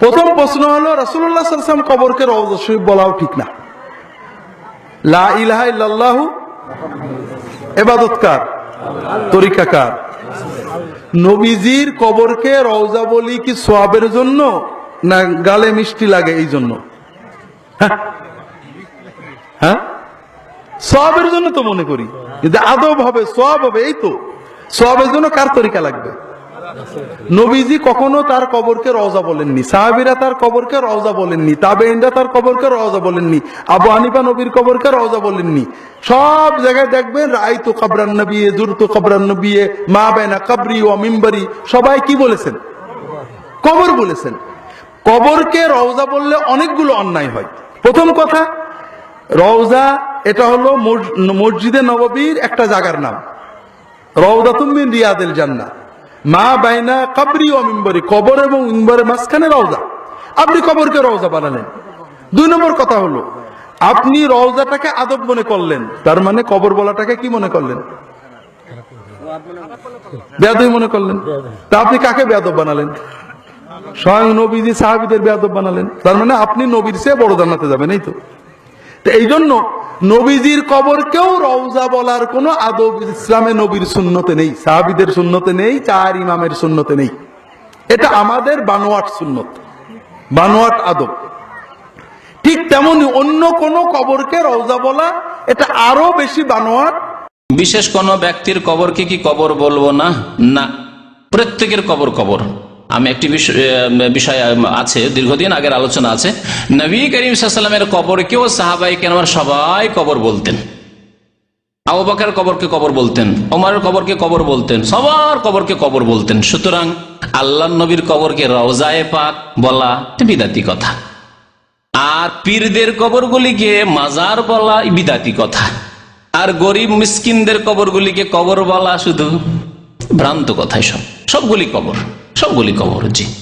প্রথম প্রশ্ন হলো রাসুল্লাহ সাল্লাম কবরকে রওজা শরীফ বলাও ঠিক না। লা ইলাহা এবাদতকার তরিকাকার নবীজির কবরকে রওজা বলি কি সোয়াবের জন্য না গালে মিষ্টি লাগে এই জন্য? হ্যাঁ? হ্যাঁ? সবের জন্য তো মনে করি। আদব হবে সব হবে, এই তো। সবের জন্য কার তরিকা লাগবে? নবীজি কখনো তার কবরকে রওজা বলেননি। সাহাবিরা তার কবরকে রওজা বলেননি। তাবেইনরা তার কবরকে রওজা বলেননি। আবু হানিফা নবীর কবরকে রওজা বলেননি। সব জায়গায় দেখবেন রাই তো কবরান জুর তো কবরান নবী মা বেনা কবরি ও মিম্বরি, সবাই কি বলেছেন? কবর বলেছেন। কবরকে রওজা বললে অনেকগুলো অন্যায় হয়। প্রথম কথা, রওজা এটা হলো মসজিদে নববীর একটা জায়গার নাম। রওদা তুমি রিয়াদের জান্না মা বাইনা কাবরি ও মিম্বরি, কবর এবং মিম্বরের মাঝখানে রওজা। আপনি কবরকে রওজা বানালেন। দুই নম্বর কথা হলো, আপনি রওজাটাকে আদব মনে করলেন। তার মানে কবর বলাটাকে কি মনে করলেন? বেয়াদব মনে করলেন। তা আপনি কাকে বেয়াদব বানালেন? স্বয়ং নবীজি, সাহাবিদের বেয়াদব বানালেন। তার মানে আপনি নবীর চেয়ে বড় জান্নাতে যাবেন, এই তো। এই জন্য নবীজির কবরকেও রওজা বলার কোনো আদব ইসলামে নবীর শূন্যতে নেই, সাহাবিদের শূন্যতে নেই, চার ইমামের শূন্যতে নেই। এটা আমাদের বানোয়াট শূন্যত বানোয়াট আদব। ঠিক তেমনি অন্য কোন কবরকে রওজা বলা, এটা আরও বেশি বানোয়াট। বিশেষ কোন ব্যক্তির কবরকে কি কবর বলব না? না। প্রত্যেকের কবর কবর। আমি একটি বিষ- বিষয় আছে, দীর্ঘদিন আগের আলোচনা আছে। নবী করিম সাল্লামের কবরকেও সাহাবাই কেন সবাই কবর বলতেন। আবু বকর কবরকে কবর বলতেন ওমরের কবরকে কবর বলতেন, সবার কবরকে কবর বলতেন। সুতরাং আল্লাহ নবীর কবরকে রওজায়ে পাক বলা বিদাতি কথা। আর পীরদের কবরগুলিকে মাজার বলা বিদাতি কথা। আর গরিব মিসকিনদের কবরগুলিকে কবর বলা শুধু ভ্রান্ত কথাই সব। সবগুলি কবর সবগুলি কবর জি।